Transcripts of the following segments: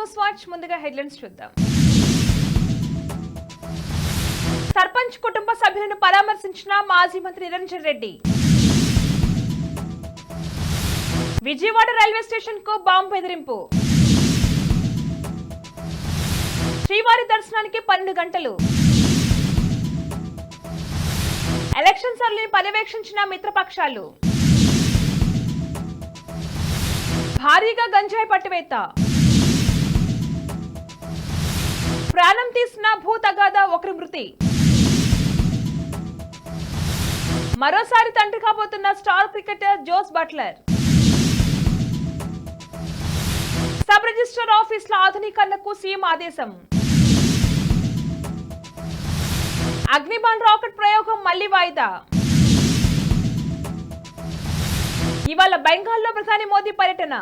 News watch ముందుగా headlines చూద్దాం. సర్పంచ్ కుటుంబ సభ్యులను పరామర్శించిన మాజీ మంత్రి నిరంజన్ రెడ్డి. విజయవాడ రైల్వే స్టేషన్కు బాంబు బెదిరింపు. శ్రీవారి దర్శనానికి పన్నెండు గంటలు. ఎలక్షన్ సర్ని పర్యవేక్షించిన మిత్రపక్షాలు. భారీగా గంజాయి పట్టివేత. ప్రాణం తీసిన భూ ఒకరి మృతి. మరోసారి తండ్రి కాబోతున్న star cricketer Jos Buttler. Sub register ఆఫీసుల ఆధునీకరణకు సీఎం ఆదేశం. అగ్నిబాన్ రాకెట్ ప్రయోగం మళ్ళీ వాయిదా. ఇవాళ బెంగాల్లో ప్రధాని మోదీ పర్యటన.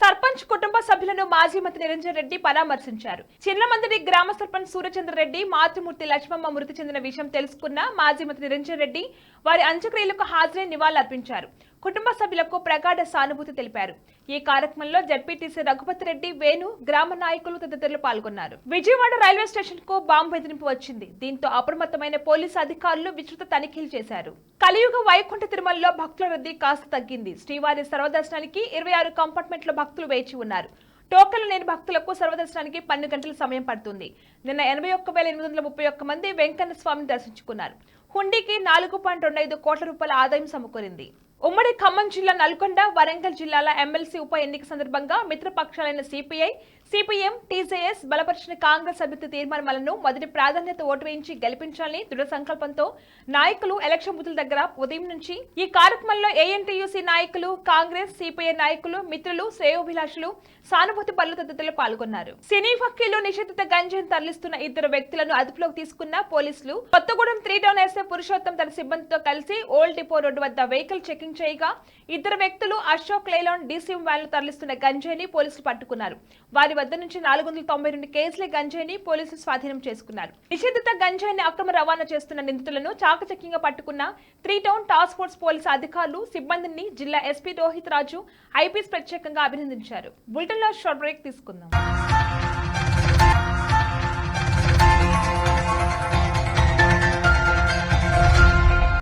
సర్పంచ్ కుటుంబ సభ్యులను మాజీ మంత్రి నిరంజన్ రెడ్డి పరామర్శించారు. చిన్నమందిరి గ్రామ సర్పంచ్ సూర్యచంద్ర రెడ్డి మాతృమూర్తి లక్ష్మమ్మ మృతి చెందిన విషయం తెలుసుకున్న మాజీ మంత్రి నిరంజన్ రెడ్డి వారి అంత్యక్రియలకు హాజరై నివాళులర్పించారు. కుటుంబ సభ్యులకు ప్రగాఢ సానుభూతి తెలిపారు. ఈ కార్యక్రమంలో జడ్పీటీసీ రఘుపతి రెడ్డి వేణు గ్రామ నాయకులు తదితరులు పాల్గొన్నారు. విజయవాడ రైల్వే స్టేషన్కు బాంబు బెదిరింపు వచ్చింది. దీంతో అప్రమత్తమైన పోలీసు అధికారులు విస్తృత తనిఖీలు చేశారు. కలియుగ వైకుంఠ తిరుమలలో భక్తుల రద్దీ కాస్త తగ్గింది. శ్రీవారి సర్వదర్శనానికి ఇరవై ఆరు కంపార్ట్మెంట్ల భక్తులు వేచి ఉన్నారు. టోకన్లు లేని భక్తులకు సర్వదర్శనానికి పన్నెండు గంటల సమయం పడుతుంది. నిన్న ఎనభై ఒక్క వేల ఎనిమిది వందల ముప్పై ఒక్క మంది వెంకన్న స్వామిని దర్శించుకున్నారు. హుండీకి నాలుగు పాయింట్ రెండు ఐదు కోట్ల రూపాయల ఆదాయం సమకూరింది. ఉమ్మడి ఖమ్మం జిల్లా నల్గొండ వరంగల్ జిల్లాల ఎమ్మెల్సీ ఉప ఎన్నిక సందర్భంగా మిత్రపక్షాలైన సిపిఐ సిపిఎం టీజేఎస్ బలపరిచిన కాంగ్రెస్ అభ్యర్థి తీర్మానాలను మొదటి ప్రాధాన్యత ఓటు వేయించి గెలిపించాలని దృఢ సంకల్పంతో నాయకులు ఎలక్షన్ బూతుల దగ్గర ఉదయం నుంచి ఈ కార్యక్రమంలో ఏఎన్టీయూసీ నాయకులు కాంగ్రెస్ సిపిఐ నాయకులు మిత్రులు శ్రేయోభిలాషులు సానుభూతి పనులు తదితరులు పాల్గొన్నారు. సినీ ఫక్కీలు నిషేధిత గంజాయిని తరలిస్తున్న ఇద్దరు వ్యక్తులను అదుపులోకి తీసుకున్న పోలీసులు Kothagudem three town SI Purushottam తన సిబ్బందితో కలిసి ఓల్డ్ డిపో రోడ్డు వద్ద వెహికల్ చెకింగ్ చేయగా ఇద్దరు వ్యక్తులు అశోక్ లేలాన్ డీసీఎం వ్యాన్లు తరలిస్తున్న గంజాయిని పోలీసులు పట్టుకున్నారు. వారి వద్ద నుంచి నాలుగు వందల తొంభై రెండు కేసుల గంజాయిని పోలీసులు స్వాధీనం చేసుకున్నారు. నిషేధిత గంజాయిని అక్రమ రవాణా చేస్తున్న నిందితులను చాకచక్యంగా పట్టుకున్న three town task force police అధికారులు సిబ్బందిని జిల్లా ఎస్పీ రోహిత్ రాజు ఐపీఎస్ ప్రత్యేకంగా అభినందించారు. బులెటిన్లో షార్ట్ బ్రేక్ తీసుకుందాం.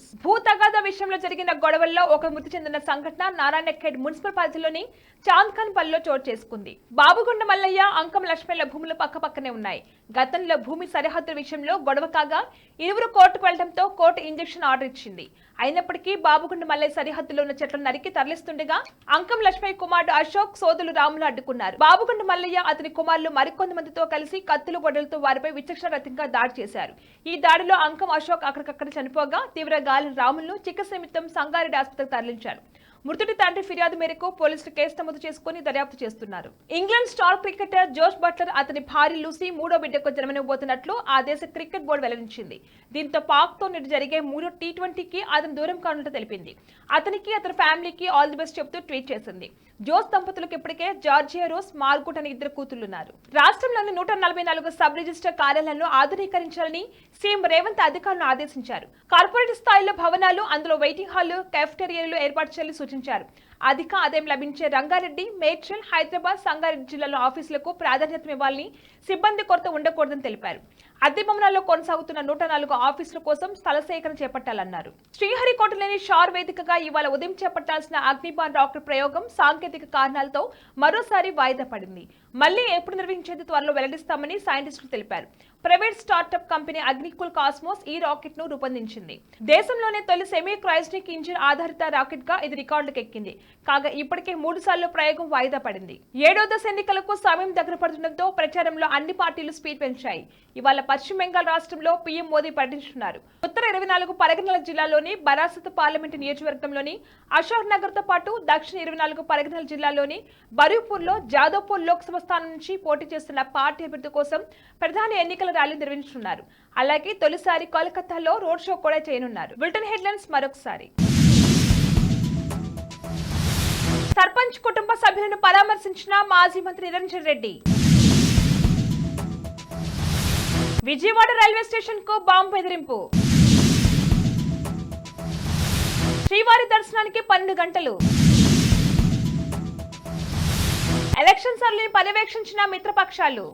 న్యూస్ విషయంలో జరిగిన గొడవల్లో ఒక మృతి చెందిన సంఘటన నారాయణఖేడ్ మున్సిపల్ పరిధిలోని చాంద్ఖాన్ పల్లిలో చోటు చేసుకుంది. బాబుగుండ మల్లయ్య అంకం లక్ష్మణ్ల భూములు పక్కపక్కనే ఉన్నాయి. గతంలో భూమి సరిహద్దుల విషయంలో గొడవ కాగా ఇరువురు కోర్టుకు వెళ్ళడంతో కోర్టు ఇంజెక్షన్ ఆర్డర్ ఇచ్చింది. అయినప్పటికీ బాబుగుండ మల్లయ్య సరిహద్దులో ఉన్న చెట్లను నరికి తరలిస్తుండగా అంకం లక్ష్మయ్య కుమారుడు అశోక్ సోదరులు రాములు అడ్డుకున్నారు. బాబుగుండ మల్లయ్య అతని కుమారులు మరికొంతమందితో కలిసి కత్తులు గొడవలతో వారిపై విచక్షణ రహితంగా దాడి చేశారు. ఈ దాడిలో అంకం అశోక్ అక్కడికక్కడ చనిపోగా తీవ్ర గాలి రాములను చికిత్స నిమిత్తం సంగారెడ్డి ఆసుపత్రికి తరలించారు. మృతుడి తండ్రి ఫిర్యాదు మేరకు పోలీసులు కేసు నమోదు చేసుకుని దర్యాప్తు చేస్తున్నారు. England star cricketer Josh Buttler అతని భార్య లూసీ మూడో బిడ్డకు జన్మనివ్వబోతున్నట్లు ఆ దేశ క్రికెట్ బోర్డు వెల్లడించింది. దీంతో పాక్తో నేడు జరిగే మూడో టీ ట్వంటీకి అతను దూరం కానున్నట్టు తెలిపింది. అతనికి అతని ఫ్యామిలీకి ఆల్ ది బెస్ట్ చెప్తూ ట్వీట్ చేసింది. జోస్ దంపతులకు ఇప్పటికే జార్జియా రోస్ మార్గుట్ అనే ఇద్దరు కూతుళ్ళున్నారు రాష్ట్రంలోని నూట నలభై నాలుగు సబ్ రిజిస్టర్ కార్యాలయాలను ఆధునీకరించాలని సీఎం రేవంత్ అధికారులను ఆదేశించారు. కార్పొరేట్ స్థాయిలో భవనాలు అందులో వెయిటింగ్ హాల్ కెఫ్టేరియాలు ఏర్పాటు చేయాలని సూచించారు. అధిక ఆదాయం లభించే రంగారెడ్డి మేడ్చల్ హైదరాబాద్ సంగారెడ్డి జిల్లాలో ఆఫీసులకు ప్రాధాన్యతనివ్వాలని సిబ్బంది కొరత ఉండకూడదని తెలిపారు. అద్దె భవనాల్లో కొనసాగుతున్న నూట నాలుగు ఆఫీసుల కోసం స్థల సేకరణ చేపట్టాలన్నారు. శ్రీహరికోటలోని షార్ వేదికగా ఇవాళ ఉదయం చేపట్టాల్సిన అగ్నిబాన్ రాకెట్ ప్రయోగం సాంకేతిక కారణాలతో మరోసారి వాయిదా పడింది. మళ్ళీ ఎప్పుడు నిర్వహించేది త్వరలో వెల్లడిస్తామని సైంటిస్టులు తెలిపారు. Private startup company Agnikul Cosmos ఈ రాకెట్ను రూపొందించింది. దేశంలోనే తొలి సెమీ క్రైస్టిక్ ఇంజిన్ ఆధారిత రాకెట్గా ఇది రికార్డులకు ఎక్కింది కాగా ఇప్పటికే మూడు సార్లు ప్రయోగం వాయిదా పడింది. ఏడో దశ ఎన్నికలకు సమయం దగ్గర పడుతుండటంతో ప్రచారంలో అన్ని పార్టీలు స్పీడ్ పెంచాయి. ఇవాళ పశ్చిమ బెంగాల్ రాష్ట్రంలో పీఎం మోదీ పర్యటించున్నారు ఉత్తర ఇరవై నాలుగు పరగణల జిల్లాలోని బరాసత్ పార్లమెంటు నియోజకవర్గంలోని అశోక్ నగర్తో పాటు దక్షిణ ఇరవై నాలుగు పరగణల జిల్లాలోని బరూపూర్లో జాదవ్పూర్ లోక్సభ స్థానం నుంచి పోటీ చేస్తున్న పార్టీ అభ్యర్థి కోసం ప్రధాన ఎన్నికల ర్యాలీ నిర్వహించనున్నారు. అలాగే తొలిసారి కోల్కతాలో రోడ్ షో కూడా చేయనున్నారు. బులెటిన్ హెడ్లైన్స్ మరొకసారి. సర్పంచ్ కుటుంబ సభ్యులను పరామర్శించిన మాజీ మంత్రి నిరంజన్ రెడ్డి. విజయవాడ రైల్వే స్టేషన్కు బాంబు బెదిరింపు. శ్రీవారి దర్శనానికి పన్నెండు గంటలు. ఎలక్షన్ సరళిని పర్యవేక్షించిన మిత్రపక్షాలు.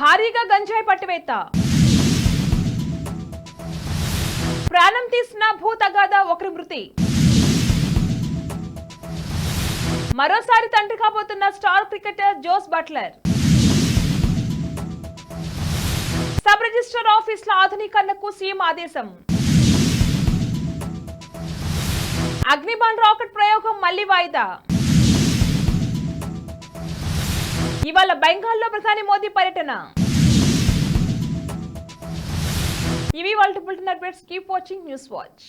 భారీగా గంజాయి పట్టివేత. ప్రాణం తీసిన భూ తగాదా ఒకరి మృతి. మరోసారి తండ్రి కాబోతున్న star cricketer Jos Buttler. Sub register ఆఫీసుల ఆధునీకరణకు సీఎం ఆదేశం. అగ్నిబాన్ రాకెట్ ప్రయోగం మళ్ళీ వాయిదా. ఇవాళ బెంగాల్లో ప్రధాని మోదీ పర్యటన. ఇవి వాళ్ళు bulletin updates. Keep watching news watch.